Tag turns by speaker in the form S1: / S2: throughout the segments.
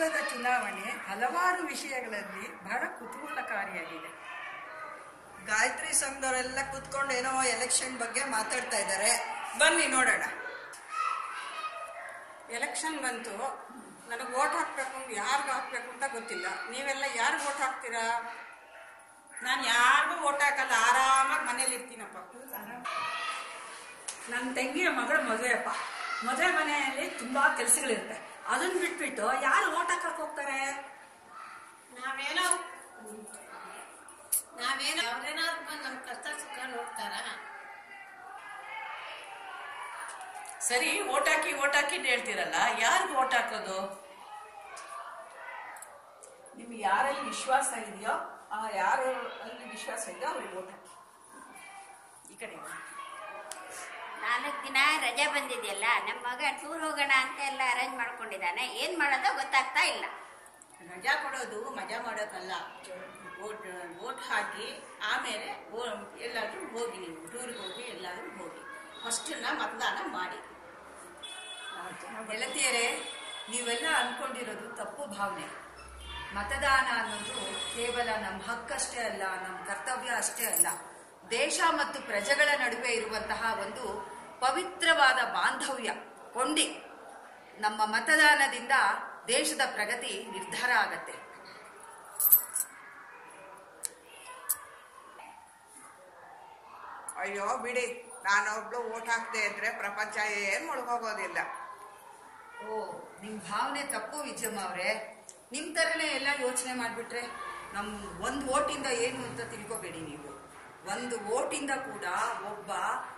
S1: ಭಾರತದ ಚುನಾವಣೆ ಹಲವಾರು ವಿಷಯಗಳಲ್ಲಿ ಬಹಳ ಕುತೂಹಲಕಾರಿಯಾಗಿದೆ.
S2: ಗಾಯತ್ರಿ ಸಂಘದವರೆಲ್ಲ ಕುತ್ಕೊಂಡು ಏನೋ ಎಲೆಕ್ಷನ್ ಬಗ್ಗೆ ಮಾತಾಡ್ತಾ ಇದ್ದಾರೆ. ಬನ್ನಿ ನೋಡೋಣ.
S3: ಎಲೆಕ್ಷನ್ ಬಂತು. ನನಗೆ ವೋಟ್ ಹಾಕ್ಬೇಕು ಯಾರಿಗೆ ಹಾಕ್ಬೇಕು ಅಂತ ಗೊತ್ತಿಲ್ಲ. ನೀವೆಲ್ಲ ಯಾರು ವೋಟ್ ಹಾಕ್ತೀರಾ? ನಾನು ಯಾರಿಗೂ ವೋಟ್ ಹಾಕಲ್ಲ. ಆರಾಮಾಗಿ ಮನೇಲಿ ಇರ್ತೀನಪ್ಪ. ನನ್ನ ತಂಗಿಯ ಮಗಳ ಮದುವೆಯಪ್ಪ. ಮದುವೆ ಮನೆಯಲ್ಲಿ ತುಂಬಾ ಕೆಲಸಗಳಿರುತ್ತೆ. ಅದನ್ನ ಬಿಟ್ಬಿಟ್ಟು ಯಾರು ಓಟ್ ಹಾಕಕ್ ಹೋಗ್ತಾರೆ?
S4: ನಾವೇನೋ ನಾವೇನೋ ಅವ್ರೇನಾದ್ರು ಬಂದು ಕಷ್ಟ ಸುಖ ನೋಡ್ತಾರ
S5: ಸರಿ ಓಟ್ ಹಾಕಿ ಓಟ್ ಹಾಕಿ ಹೇಳ್ತೀರಲ್ಲ ಯಾರಿಗೂ ಓಟ್ ಹಾಕೋದು?
S1: ನಿಮ್ಗೆ ಯಾರಲ್ಲಿ ವಿಶ್ವಾಸ ಇದೆಯೋ ಆ ಯಾರು ಅಲ್ಲಿ ವಿಶ್ವಾಸ ಇದೆಯೋ ಅವ್ರಿಗೆ ಓಟ್ ಹಾಕಿ.
S5: ಈ ಕಡೆ.
S6: ನಾಲ್ಕು ದಿನ ರಜೆ ಬಂದಿದೆಯಲ್ಲ ನಮ್ಮ ಮಗ ಟೂರ್ ಹೋಗೋಣ ಅಂತ ಎಲ್ಲ ಅರೇಂಜ್ ಮಾಡ್ಕೊಂಡಿದ್ದಾನೆ. ಏನ್ ಮಾಡೋದೋ ಗೊತ್ತಾಗ್ತಾ ಇಲ್ಲ.
S5: ರಜಾ ಕೊಡೋದು ಮಜಾ ಮಾಡೋದಲ್ಲ. ಓಟ್ ಹಾಕಿ ಆಮೇಲೆ ಎಲ್ಲಾದ್ರೂ ಹೋಗಿ ನೀವು, ಟೂರ್ಗೆ ಹೋಗಿ ಎಲ್ಲಾದ್ರೂ ಹೋಗಿ. ಫಸ್ಟನ್ನ ಮತದಾನ ಮಾಡಿ.
S7: ಗೆಳತಿಯರೇ, ನೀವೆಲ್ಲ ಅನ್ಕೊಂಡಿರೋದು ತಪ್ಪು ಭಾವನೆ. ಮತದಾನ ಅನ್ನೋದು ಕೇವಲ ನಮ್ಮ ಹಕ್ಕಷ್ಟೇ ಅಲ್ಲ ನಮ್ಮ ಕರ್ತವ್ಯ ಅಷ್ಟೇ ಅಲ್ಲ. ದೇಶ ಮತ್ತು ಪ್ರಜೆಗಳ ನಡುವೆ ಇರುವಂತಹ ಒಂದು ಪವಿತ್ರವಾದ ಬಾಂಧವ್ಯ ಕೊಂಡಿ ನಮ್ಮ ಮತದಾನದಿಂದ ದೇಶದ ಪ್ರಗತಿ ನಿರ್ಧಾರ ಆಗತ್ತೆ.
S2: ಅಯ್ಯೋ ಬಿಡಿ. ನಾನೊಬ್ಳು ಓಟ್ ಹಾಕ್ದೆ ಅಂದ್ರೆ ಪ್ರಪಂಚ ಏನ್ ಮುಳುಗೋಗೋದಿಲ್ಲ.
S7: ಓ ನಿಮ್ ಭಾವನೆ ತಪ್ಪು ವಿಜಯಮ್ಮ ಅವ್ರೆ. ನಿಮ್ ತರನೇ ಎಲ್ಲ ಯೋಚನೆ ಮಾಡ್ಬಿಟ್ರೆ ನಮ್ ಒಂದ್ ಓಟಿಂದ ಏನು ಅಂತ ತಿಳ್ಕೊಬೇಡಿ ನೀವು. ಒಂದು ಓಟಿಂದ ಕೂಡ ಒಬ್ಬ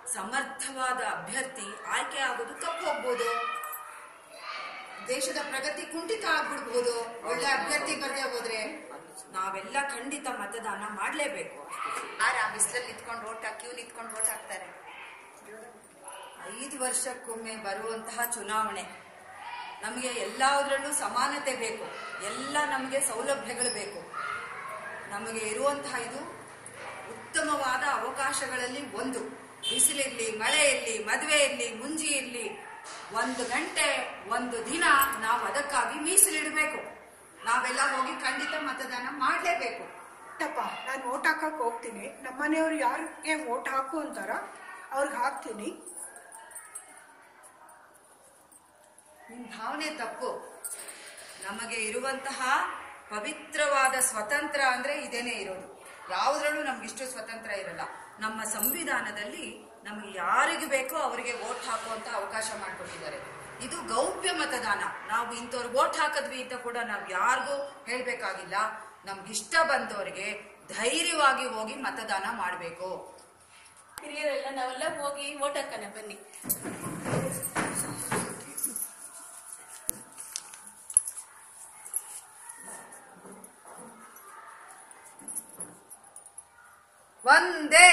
S7: ಸಮರ್ಥವಾದ ಅಭ್ಯರ್ಥಿ ಆಯ್ಕೆ ಆಗೋದು ಕಪ್ಪು ಹೋಗ್ಬೋದು ದೇಶದ ಪ್ರಗತಿ ಕುಂಠಿತ ಆಗ್ಬಿಡ್ಬೋದು. ಒಳ್ಳೆ ಅಭ್ಯರ್ಥಿ ಬರದೆ ಹೋದ್ರೆ ನಾವೆಲ್ಲ ಖಂಡಿತ ಮತದಾನ ಮಾಡ್ಲೇಬೇಕು. ಆರ ಆ ಬಿಸಿಲಲ್ಲಿ ನಿಂತ್ಕೊಂಡು ಓಟ್ ಹಾಕಿ ನಿಂತ್ಕೊಂಡು ಓಟ್ ಹಾಕ್ತಾರೆ? ಐದು ವರ್ಷಕ್ಕೊಮ್ಮೆ ಬರುವಂತಹ ಚುನಾವಣೆ. ನಮಗೆ ಎಲ್ಲದರಲ್ಲೂ ಸಮಾನತೆ ಬೇಕು. ಎಲ್ಲ ನಮಗೆ ಸೌಲಭ್ಯಗಳು ಬೇಕು. ನಮಗೆ ಇರುವಂತಹ ಇದು ಉತ್ತಮವಾದ ಅವಕಾಶಗಳಲ್ಲಿ ಒಂದು. ಬಿಸಿಲಿರ್ಲಿ ಮಳೆ ಇರ್ಲಿ ಮದುವೆ ಇರ್ಲಿ ಮುಂಜಿ ಇರ್ಲಿ ಒಂದು ಗಂಟೆ ಒಂದು ದಿನ ನಾವು ಅದಕ್ಕಾಗಿ ಮೀಸಲಿಡಬೇಕು. ನಾವೆಲ್ಲ ಹೋಗಿ ಖಂಡಿತ ಮತದಾನ ಮಾಡಲೇಬೇಕು.
S8: ಟಪ್ಪ ನಾನು ಓಟ್ ಹಾಕಕ್ ಹೋಗ್ತೀನಿ. ನಮ್ಮ ಮನೆಯವ್ರು ಯಾರಿಗೆ ಓಟ್ ಹಾಕು ಅಂತಾರ ಅವ್ರಿಗೆ ಹಾಕ್ತೀನಿ.
S7: ನಿಮ್ ಭಾವನೆ ತಪ್ಪು. ನಮಗೆ ಇರುವಂತಹ ಪವಿತ್ರವಾದ ಸ್ವತಂತ್ರ ಅಂದ್ರೆ ಇದೇನೆ ಇರೋದು. ಯಾವುದ್ರಲ್ಲೂ ನಮ್ಗಿಷ್ಟು ಸ್ವತಂತ್ರ ಇರಲ್ಲ. ನಮ್ಮ ಸಂವಿಧಾನದಲ್ಲಿ ನಮ್ಗೆ ಯಾರಿಗೆ ಬೇಕೋ ಅವರಿಗೆ ವೋಟ್ ಹಾಕುವಂತ ಅವಕಾಶ ಮಾಡಿಕೊಟ್ಟಿದ್ದಾರೆ. ಇದು ಗೌಪ್ಯ ಮತದಾನ. ನಾವು ಇಂಥವ್ರಿಗೆ ವೋಟ್ ಹಾಕಿದ್ವಿ ಅಂತ ಕೂಡ ನಾವು ಯಾರಿಗೂ ಹೇಳ್ಬೇಕಾಗಿಲ್ಲ. ನಮ್ಗಿಷ್ಟ ಬಂದವರಿಗೆ ಧೈರ್ಯವಾಗಿ ಹೋಗಿ ಮತದಾನ ಮಾಡಬೇಕು.
S4: ಹಿರಿಯರೆಲ್ಲ ನಾವೆಲ್ಲ ಹೋಗಿ ಓಟ್ ಹಾಕೋಣ, ಬನ್ನಿ.
S7: ವಂದೇ